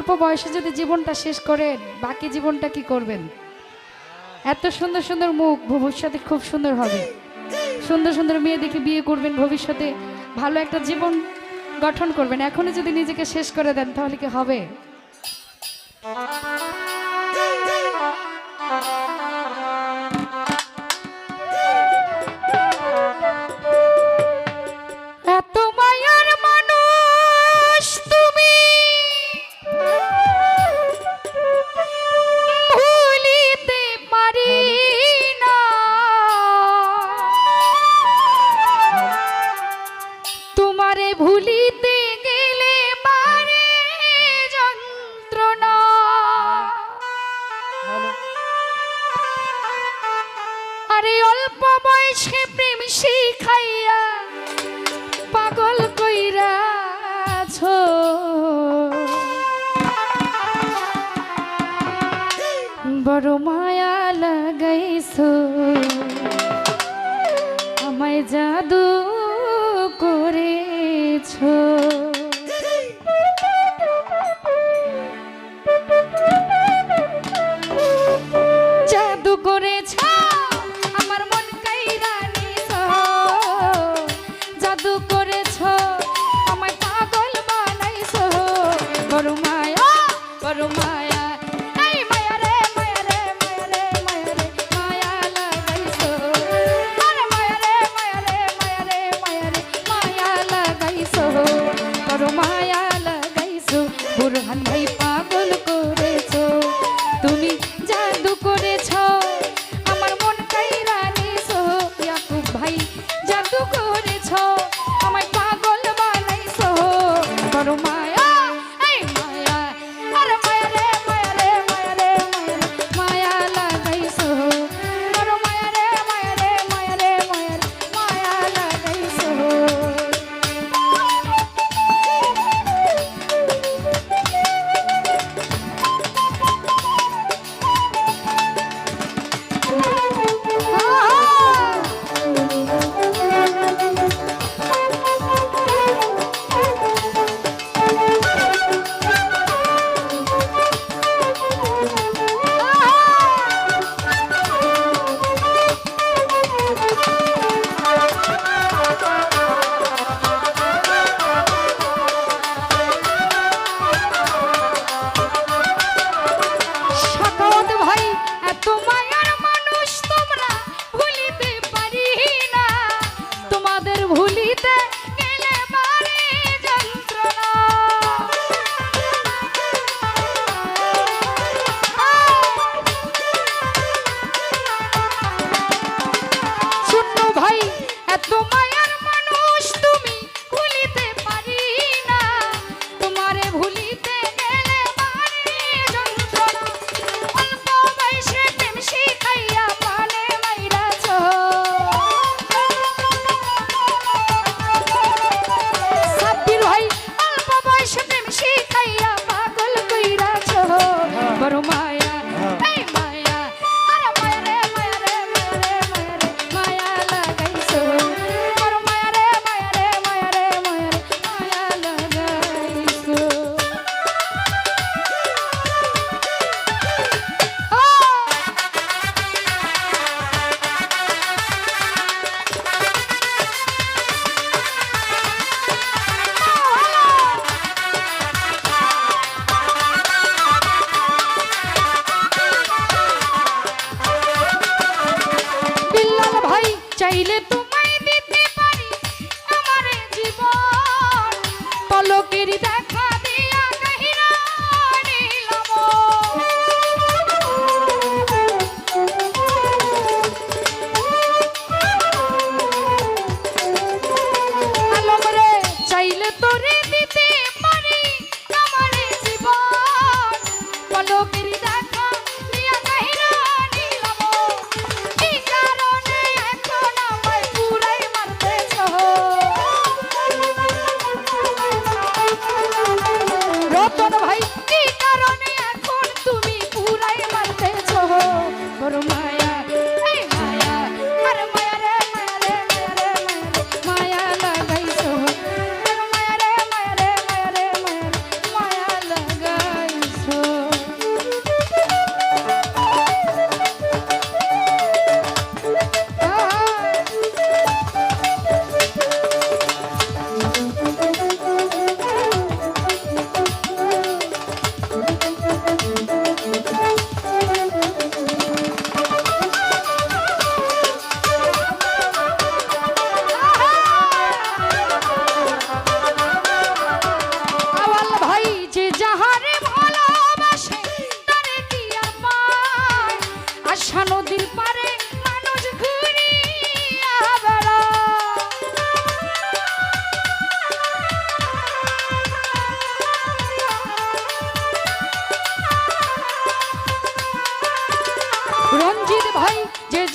অল্প বয়সে যদি জীবনটা শেষ করেন, বাকি জীবনটা কি করবেন? এত সুন্দর সুন্দর মুখ, ভবিষ্যতে খুব সুন্দর হবে। সুন্দর সুন্দর মেয়ে দেখে বিয়ে করবেন ভবিষ্যতে, ভালো একটা জীবন গঠন করবেন। এখনই যদি নিজেকে শেষ করে দেন, তাহলে কি হবে? ভুলিতে গেলে পারে যন্ত্রণা। আরে অল্প বয়সে প্রেম শিখাইয়া পাগল কইরা আছো। বড় মায়া লাগাইছো। আমায় জাদু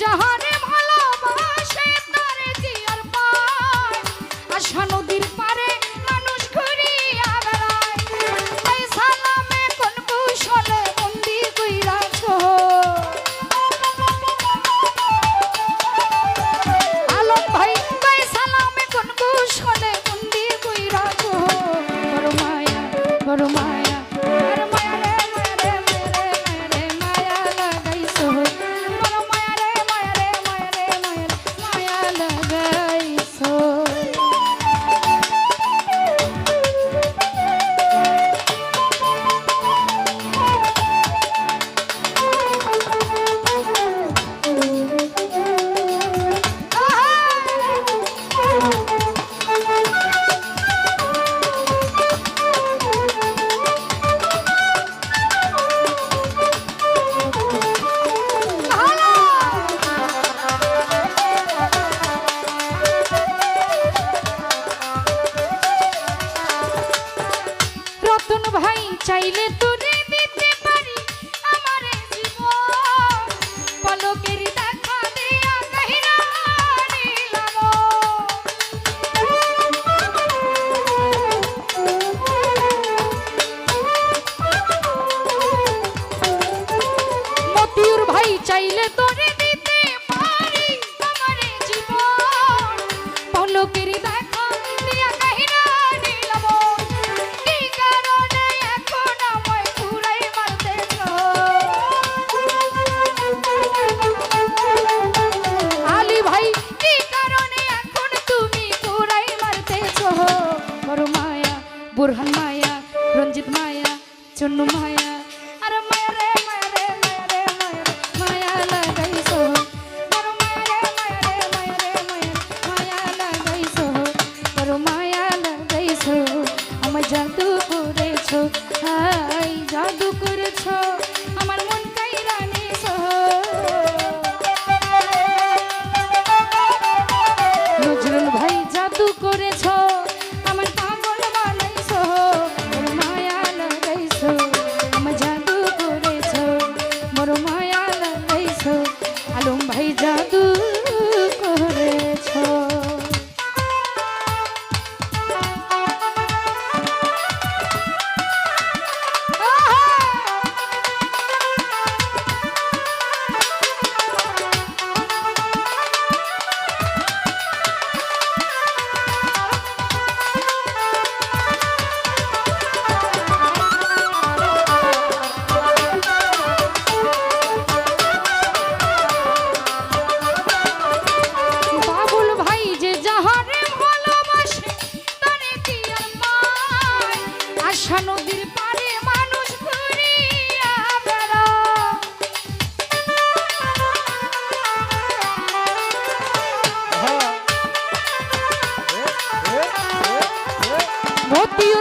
জাহান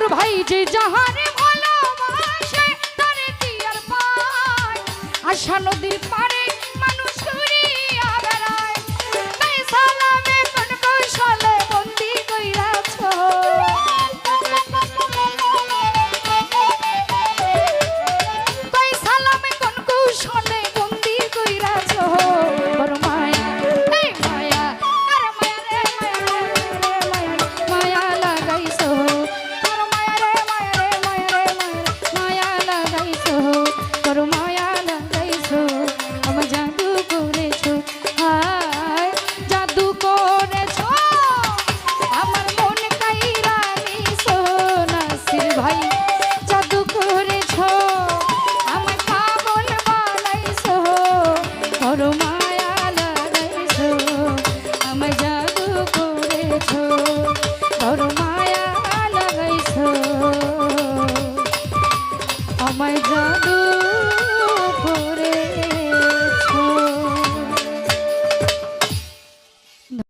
ভাই যে যাহারে ভালোবাসে তারে দিয়ার পায়? আশা নদীর